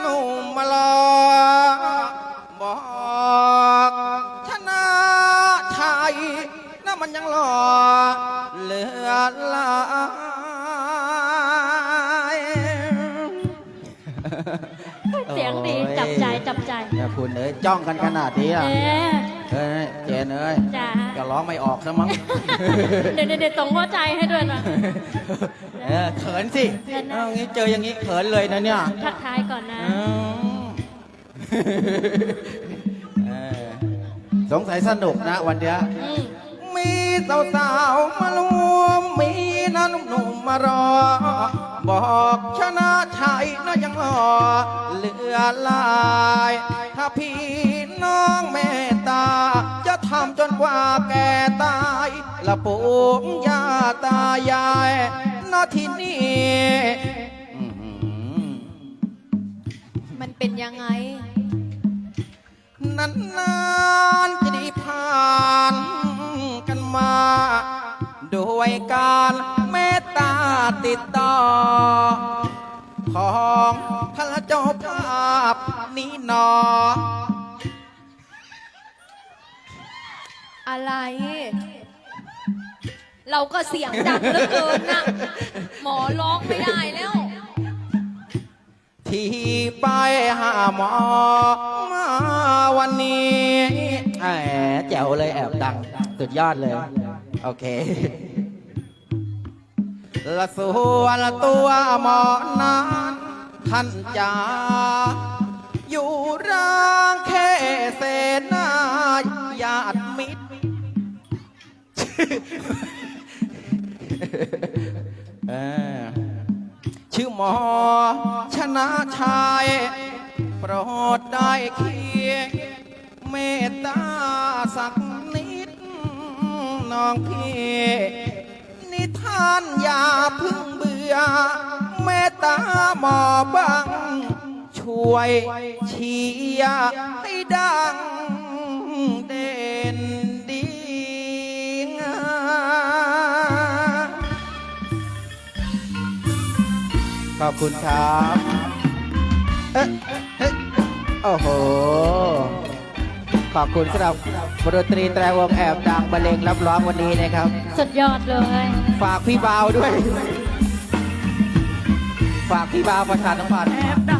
หนุมมหล่อบอกชนะไทยน้ามันยังหล่อเหลือหลายเสียงดีจับใจจับใจคุณเอ้ยจ้องกันขนาดนี้อะ เอ้ยเจนเอ้ยจ้าก็ร้องไม่ออกซะมั้ง เดี๋ยวเดี๋ยวเดี๋ยวส่งหัวใจให้ด้วยนะ เออเขินสิเขินนะ เอางี้เจออย่างนี้เขินเลยนะเนี่ยทักทายก่อนนะ อืมเออสงสัยสนุกนะวันเนี้ยอืมมีสาวสาวๆมารวม มีน้าหนุ่มๆมารอ บอกชนะชัยน้อยยังรอเหลือหลาย ถ้าพี่น้องเม ว่าแก่ตายละปู่ย่าตายายณที่นี่อื้อหือมันเป็นยังไง นานๆจะได้ผ่านกันมาโดยการเมตตาติดต่อ ของพระเจ้าภาพนี้หนอ อะไร เราก็เสียงดังเหลือเกินนะหมอร้องไม่ได้แล้ว ที่ไปหาหมอมาวันนี้แหมแจ๋วเลยแอบดัง สุดยอดเลย โอเค ละส่วนตัวหมอนั้นท่านจาอยู่ร่างแค่เสนาญาติมิตร ชนะชายโปรดได้เคียงเมตตาสักนิด น้องพี่นิทานอย่าพึ่งเบื่อ เมตตาหมอบัง ช่วยเชียร์ให้ดังเด่น ขอบคุณครับเอ๊ะเอ๊ะโอ้โห ขอบคุณสำหรับบดนตรีแตรวงแอบดังบรรเลงรับร้องวันนี้นะครับ สุดยอดเลย ฝากพี่บาวด้วย ฝากพี่บาวประชาสัมพันธ์ แอบดัง